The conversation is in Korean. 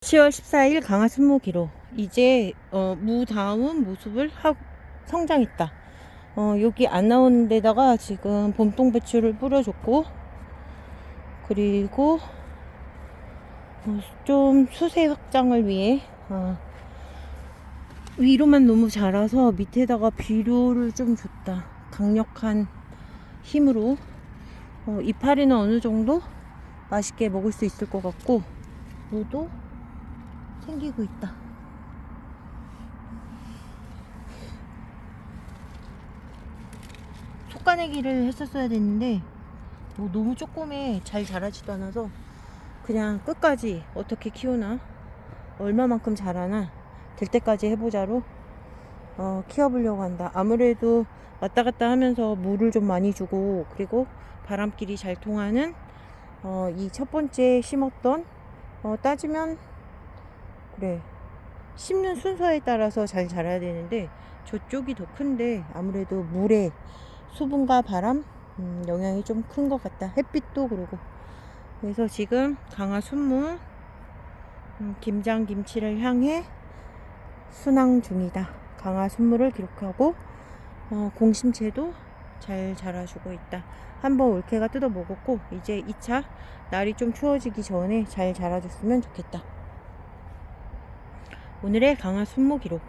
10월 14일 강화 순무기로 이제 어, 무다운 모습을 하고 성장했다. 어, 여기 안 나오는 데다가 지금 봄동 배추를 뿌려줬고 그리고 어, 좀 수세 확장을 위해 어, 위로만 너무 자라서 밑에다가 비료를 좀 줬다. 강력한 힘으로 어, 이파리는 어느 정도 맛있게 먹을 수 있을 것 같고 무도 생기고 있다. 속가내기를 했었어야 됐는데 뭐 너무 조금에 잘 자라지도 않아서 그냥 끝까지 어떻게 키우나 얼마만큼 자라나 될 때까지 해보자로 어, 키워보려고 한다. 아무래도 왔다 갔다 하면서 물을 좀 많이 주고 그리고 바람길이 잘 통하는 어, 이 첫 번째 심었던 어, 따지면 그래 심는 순서에 따라서 잘 자라야 되는데 저쪽이 더 큰데 아무래도 물의 수분과 바람 음, 영향이 좀 큰 것 같다. 햇빛도 그러고. 그래서 지금 강화 순무 음, 김장 김치를 향해 순항 중이다. 강화 순무를 기록하고 어, 공심채도 잘 자라주고 있다. 한번 올케가 뜯어 먹었고 이제 2차 날이 좀 추워지기 전에 잘 자라줬으면 좋겠다 오늘의 강화 순무 기록